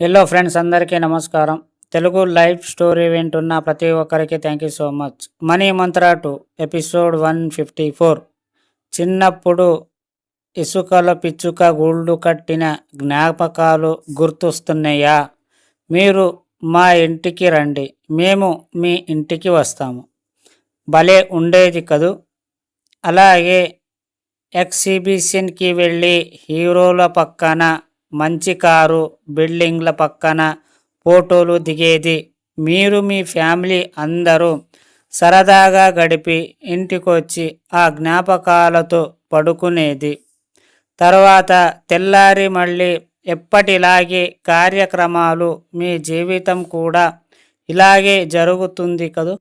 Hello friends అందరికీ నమస్కారం. Telugu live story వింటున్న ప్రతి ఒక్కరికి thank you so much money Mantra to episode one fifty four చిన్నప్పుడు ఇసుకలో పిచ్చుక గూళ్ళు కట్టిన జ్ఞాపకాలు గుర్తొస్తున్నాయా? మీరు మా ఇంటికి రండి. మేము మీ ఇంటికి వస్తాము. భలే ఉండేది కదూ? అలాగే ఎగ్జిబిషన్కి వెళ్ళి హీరోల పక్కన మంచి కారు బిల్డింగ్ల పక్కన ఫోటోలు దిగేది. మీరు మీ ఫ్యామిలీ అందరూ సరదాగా గడిపి ఇంటికొచ్చి ఆ జ్ఞాపకాలతో పడుకునేది. తర్వాత తెల్లారి మళ్ళీ ఎప్పటిలాగే కార్యక్రమాలు మీ జీవితం కూడా ఇలాగే జరుగుతుంది కదూ?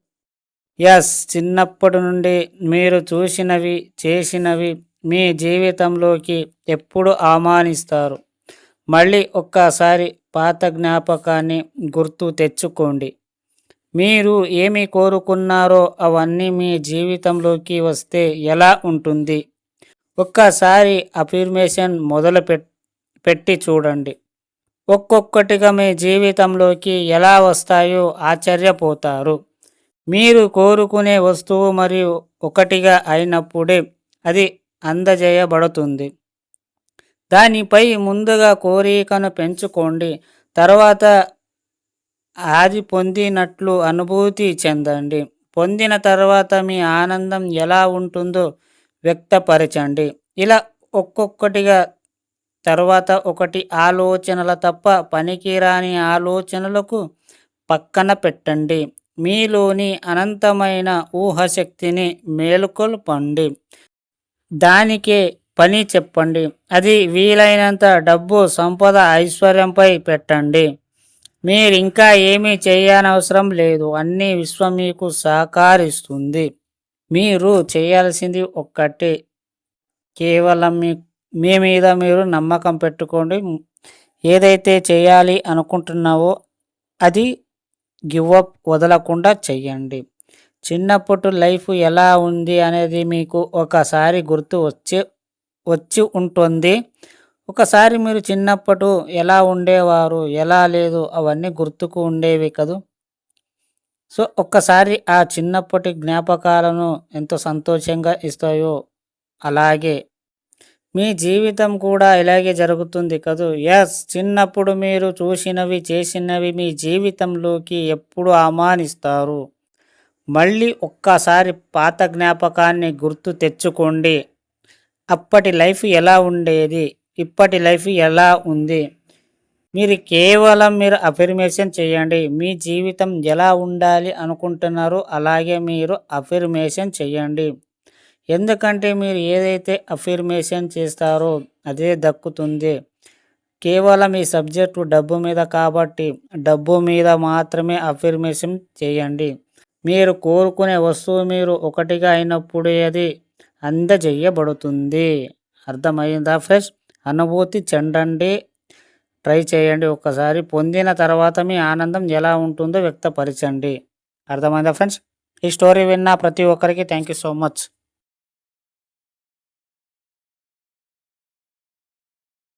ఎస్ చిన్నప్పటి నుండి మీరు చూసినవి చేసినవి మీ జీవితంలోకి ఎప్పుడు ఆహ్వానిస్తారు. మళ్ళీ ఒక్కసారి పాత జ్ఞాపకాన్ని గుర్తు తెచ్చుకోండి. మీరు ఏమి కోరుకున్నారో అవన్నీ మీ జీవితంలోకి వస్తే ఎలా ఉంటుంది? ఒక్కసారి అఫిర్మేషన్ మొదలు పెట్టి చూడండి. ఒక్కొక్కటిగా మీ జీవితంలోకి ఎలా వస్తాయో ఆశ్చర్యపోతారు. మీరు కోరుకునే వస్తువు మరియు ఒకటిగా అయినప్పుడే అది అందజేయబడుతుంది. దానిపై ముందుగా కోరికను పెంచుకోండి. తర్వాత అది పొందినట్లు అనుభూతి చెందండి. పొందిన తర్వాత మీ ఆనందం ఎలా ఉంటుందో వ్యక్తపరచండి. ఇలా ఒక్కొక్కటిగా తర్వాత ఒకటి ఆలోచనల తప్ప పనికిరాని ఆలోచనలకు పక్కన పెట్టండి. మీలోని అనంతమైన ఊహశక్తిని మేలుకొల్పండి. దానికే పని చెప్పండి. అది వీలైనంత డబ్బు సంపద ఐశ్వర్యంపై పెట్టండి. మీరు ఇంకా ఏమీ చేయనవసరం లేదు. అన్ని విశ్వం మీకు సహకరిస్తుంది మీరు చేయాల్సింది ఒక్కటే. కేవలం మీ మీ మీద మీరు నమ్మకం పెట్టుకోండి. ఏదైతే చేయాలి అనుకుంటున్నావో అది గివ్ వదలకుండా చెయ్యండి. చిన్నప్పుడు లైఫ్ ఎలా ఉంది అనేది మీకు ఒకసారి గుర్తు వచ్చే వచ్చి ఉంటుంది. ఒకసారి మీరు చిన్నప్పుడు ఎలా ఉండేవారు? ఎలా లేదు? అవన్నీ గుర్తుకు ఉండేవి కదూ? సో ఒక్కసారి ఆ చిన్నప్పటి జ్ఞాపకాలను ఎంతో సంతోషంగా ఇస్తాయో అలాగే మీ జీవితం కూడా ఇలాగే జరుగుతుంది కదూ? ఎస్ చిన్నప్పుడు మీరు చూసినవి చేసినవి మీ జీవితంలోకి ఎప్పుడు అమానిస్తారు మళ్ళీ ఒక్కసారి పాత జ్ఞాపకాన్ని గుర్తు తెచ్చుకోండి. అప్పటి లైఫ్ ఎలా ఉండేది? ఇప్పటి లైఫ్ ఎలా ఉంది? మీరు కేవలం మీరు అఫర్మేషన్ చేయండి. మీ జీవితం ఎలా ఉండాలి అనుకుంటున్నారో అలాగే మీరు అఫర్మేషన్ చేయండి. ఎందుకంటే మీరు ఏదైతే అఫర్మేషన్ చేస్తారో అదే దక్కుతుంది. కేవలం ఈ సబ్జెక్టు డబ్బు మీద కాబట్టి డబ్బు మీద మాత్రమే అఫర్మేషన్ చేయండి. మీరు కోరుకునే వస్తువు మీరు ఒకటిగా అయినప్పుడు అది అందజేయబడుతుంది. అర్థమైందా ఫ్రెష్ అనుభూతి చెందండి. ట్రై చేయండి ఒక్కసారి. పొందిన తర్వాత మీ ఆనందం ఎలా ఉంటుందో వ్యక్తపరచండి. అర్థమైందా ఫ్రెండ్స్? ఈ స్టోరీ విన్న ప్రతి ఒక్కరికి థ్యాంక్ యూ సో మచ్.